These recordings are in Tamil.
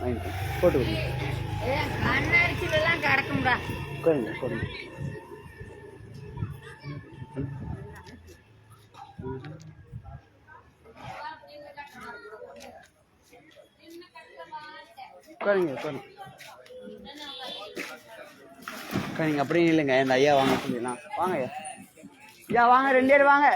வாங்கிக்கோ. போட்டு கொடுங்க. உட்காருங்க உட்காருங்க உட்காருங்க. உட்காருங்க உட்காருங்க அப்படியே இல்லைங்க இந்த ஐயா வாங்க சொல்லிடலாம். வாங்க ஐயா. ஐயா வாங்க ரெண்டு பேர் வாங்க.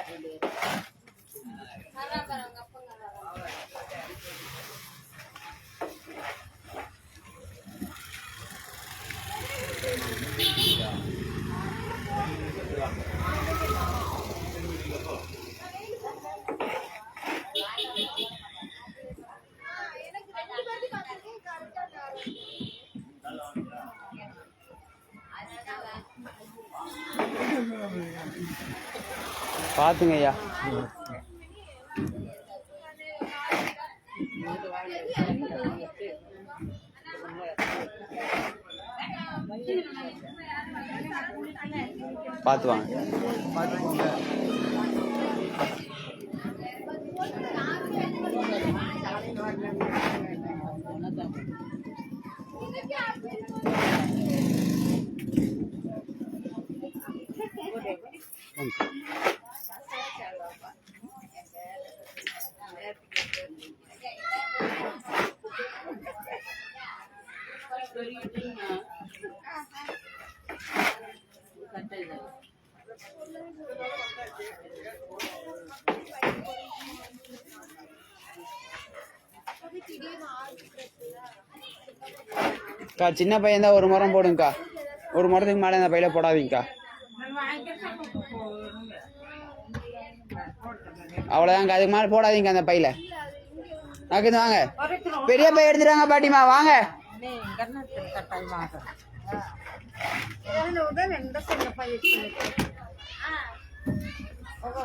பார்த்துங்க ஐயா பார்த்து வாங்க. அக்கா சின்ன பையன் தான் ஒரு முறம் போடுங்கக்கா. ஒரு முறத்துக்கு மேலே இந்த பையில போடாதீங்கக்கா. அவ்வளோதாங்க அதுக்கு மேலே போடாதீங்க அந்த பையில. நக்குது வாங்க. பெரிய பை எடுத்துட்டாங்க பாட்டிமா வாங்க. அக்கா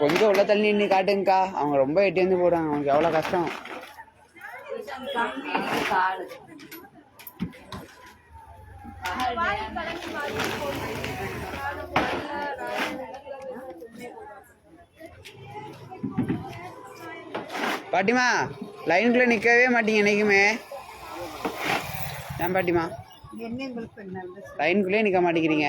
கொஞ்சம் உள்ள தள்ளி நின்று காட்டுங்கக்கா. அவங்க ரொம்ப எட்டி வந்து போடுறாங்க. அவங்களுக்கு எவ்வளோ கஷ்டம்? பாட்டிமா லைனுக்குள்ள நிற்கவே மாட்டீங்க என்னைக்குமே. ஏன் பாட்டிமா? லைனுக்குள்ளே நிற்க மாட்டேங்கிறீங்க.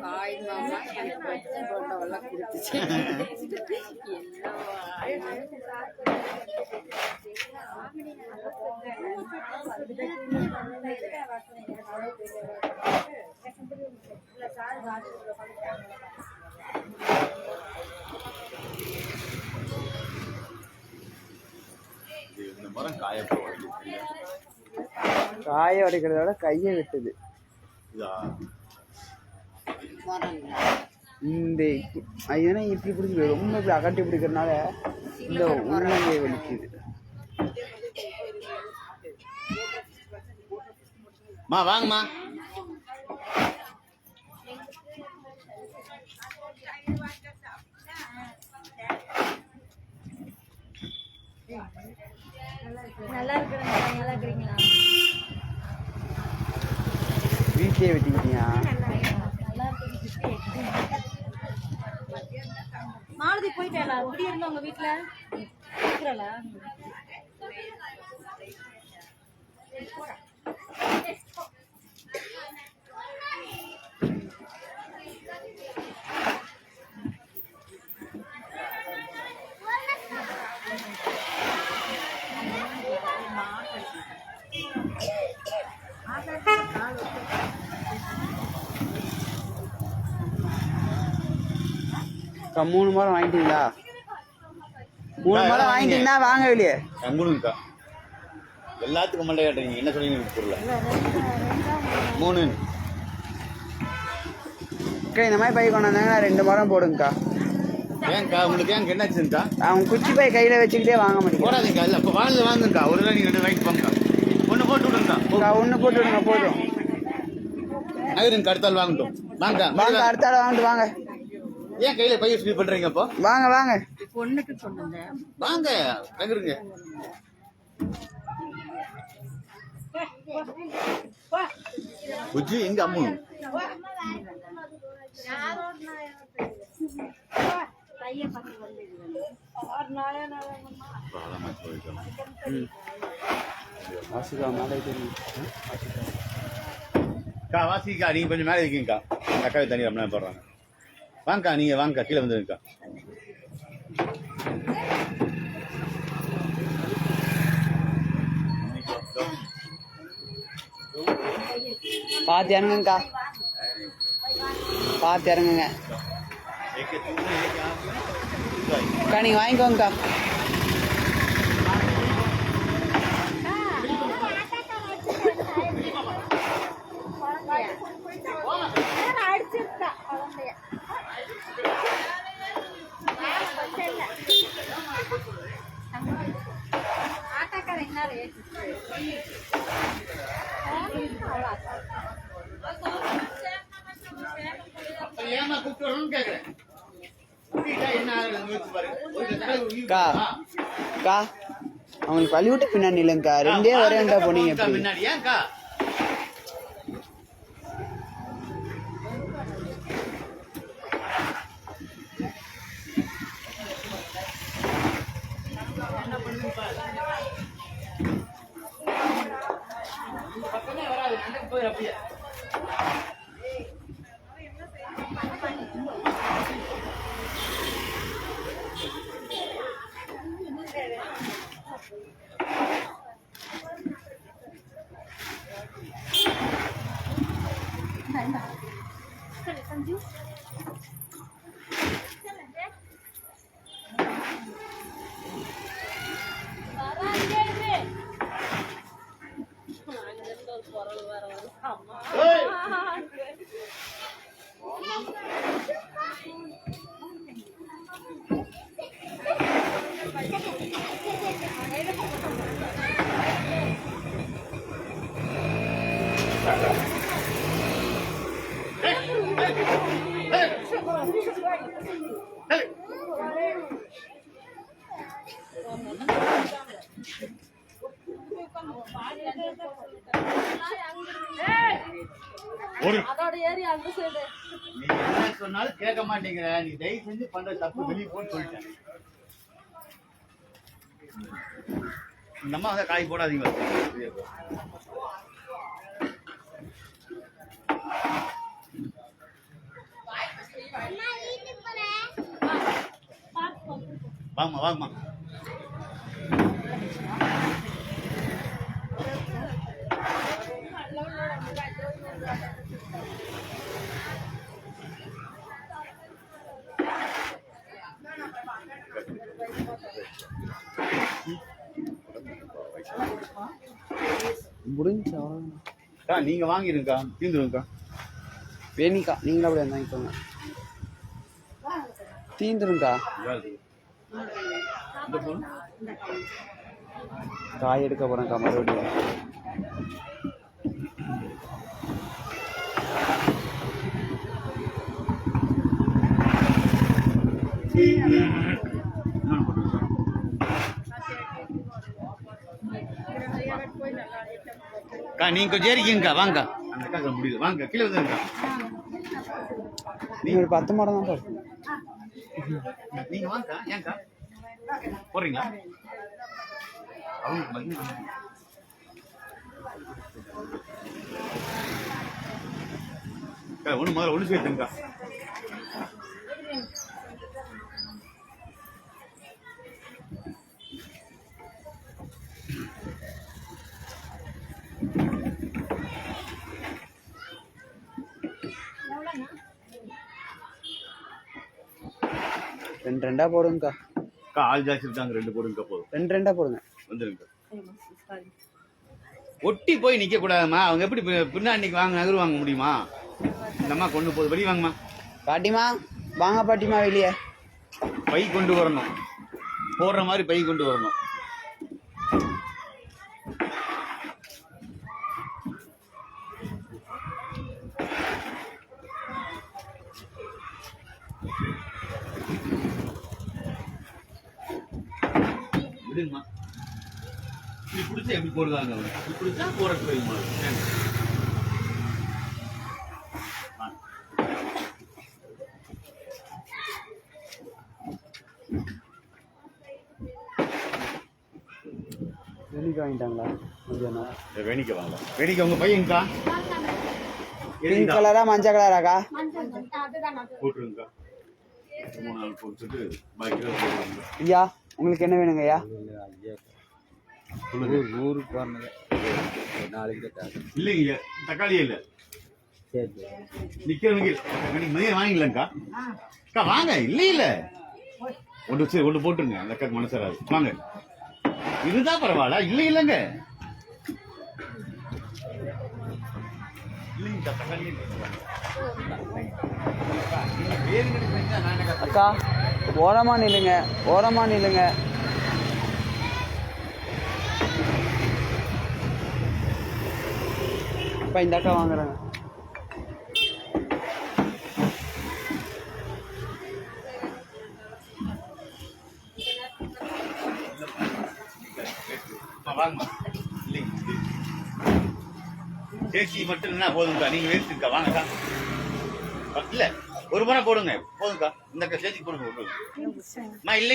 காய் மாமா எனக்கு வச்சு போட்டவெல்லாம் கொடுத்துச்சு. இது இந்த மரம் காய காய உடைக்கிறத விட கையை வெட்டுது. இதா? இந்த ஏன்னா இப்படி பிடிக்குது. ரொம்ப இப்படி அகட்டி பிடிக்கிறதுனால இந்த உள்ளங்கை வலிக்குது. மா வாங்கம்மா. நல்லா இருக்கிறேங்க நல்லா இருக்கிறீங்களா? வீட்லயே வெட்டிக்கிட்டியா நல்லா எப்படி போயிட்டாளா இருந்தா உங்க வீட்டுல இருக்கிறாளா? மூணு மரம் வாங்கிட்டீங்களா? மூணு மரம் வாங்கிட்டீங்கன்னா வாங்க வெளியே. எங்களுக்கா எல்லாத்துக்கும் மண்டை காட்டுறீங்க என்ன சொல்றீங்க புரியல. மூணு. அக்கா இந்த மாதிரி பை கொண்டு வந்தாங்கன்னா ரெண்டு மரம் போடுங்கக்கா. ஏன்க்கா உங்களுக்கு ஏன் என்னாச்சுக்கா அவங்க குச்சி பை கையில வச்சுக்கிட்டே வாங்க மாட்டேங்கிறேன் போடாதீங்க இல்ல இப்போ வாங்க வாங்குங்கக்கா ஒரு நாள் நீங்க ரெண்டு வாங்கி போங்கக்கா ஒன்று போட்டு விடுங்கக்கா. ஒன்று போட்டு விடுங்க போதும். நகருங்க அடுத்தால் வாங்கட்டும். வாங்க வாங்க அடுத்த ஆள் வாங்கிட்டு வாங்க. ஏன் கையில பைய ஸ்பீட் பண்றீங்க அப்போ? வாங்க வாங்க. பொண்ணுக்கு சொன்னது வாங்க நகருங்க புஜ்ஜி எங்க அம்மு. வாசிக்கா மேலே அக்கா வாசிக்கா நீங்க கொஞ்சம் மேலே இருக்கீங்கக்கா. அக்காவை தண்ணி ரொம்ப போடுறாங்க. வாங்கக்கா நீங்க வாங்கக்கா கீழே வந்துருக்கா பார்த்து இறங்குங்கக்கா. பார்த்து இறங்குங்க. அக்கா நீங்கள் வாங்கிக்கோங்கக்கா. ஏமா கூப்பிட்டு என்ன ஆகுறது அக்கா அக்கா அவங்களுக்கு பள்ளி விட்டு பின்னாடி இல்லைங்கக்கா ரெண்டே வரேன்டா போனீங்க அக்கா, ஒரு நீ என்ன சொன்னாலும் கேட்க மாட்டேங்கிற. நீ தயவு செஞ்சு பண்ற தப்பு வெளியே போன்னு சொல்லிட்டேன். இந்த அம்மா காய் போடாதீங்க. வாங்கம்மா வாங்கம்மா முடிஞ்சு நீங்க வாங்கிருங்கக்கா தீந்துருங்கக்கா. வேணிக்கா நீங்களும் அப்படியே வாங்கிக்கோங்க. தீந்துருங்கக்கா. காய் எடுக்க போகிறேன்க்கா மறுபடியும் அக்கா நீங்க கொஞ்சம் ஏறிக்கிங்கக்கா வாங்கக்கா அந்த அக்கா முடியுது வாங்க கீழே வந்துருக்கா நீ ஒரு பத்து மாடம் தான் நீங்க வாங்கக்கா ஏன்க்கா? போறீங்களா? அவங்களுக்கு ஒன்று முதல்ல ஒன்று சேர்த்துங்கக்கா ரெண்டு ரெண்டா போடுங்கக்கா. ஆள் ஜாஸ்தி இருக்காங்க ரெண்டு போடுங்கக்கா போதும். ரெண்டு ரெண்டா போடுங்க. வந்துருங்க. ஒட்டி போய் நிக்க கூடாதும்மா. அவங்க எப்படி பின்னாடி வாங்க நகர் வாங்க முடியுமா? இந்த அம்மா கொண்டு போகுது வெளியே வாங்கம்மா. பாட்டிமா வாங்க பாட்டிமா வெளியே. பை கொண்டு வரணும். போடுற மாதிரி பை கொண்டு வரணும். விடுங்கம்மா இப்படி பிடிச்சா எப்படி போடுறாங்க அவங்க இப்படி பிடிச்சா. வாங்க. வெளியே வாங்கிட்டாங்களா? மதியானம் இந்த வேணிக்க வாங்க வேணிக்க உங்க பையன்க்கா பிங்க் கலரா மஞ்சள் கலராக்கா போட்டுருங்கக்கா. மூணு நாள் போட்டுட்டு பாக்கி போடுவாங்க ஐயா உங்களுக்கு என்ன வேணுங்க ஐயா? போறதுங்க நாளைக்கு இல்லைங்க தக்காளி இல்ல. சரி நிக்கிறவங்க மதியம் வாங்கிக்கலங்கக்கா அக்கா வாங்க. இல்ல இல்ல. ஒன்று சரி ஒன்று போட்டுருங்க. அந்த அக்காக்கு வாங்க. இதுதான் பரவாயில்ல. இல்ல இல்லைங்க. அக்கா ஓரமாக நில்லுங்க ஓரமாக நில்லுங்க. இப்போ இந்த அக்கா வாங்குறாங்க. வாங்கம்மா மட்டும் என்ன போதும்க்கா. நீங்க வேஸ்ட்டுக்கா வாங்கக்கா இல்ல. ஒரு முறை போடுங்க. போதுங்கக்கா இந்த சேச்சி போடுங்க இல்லை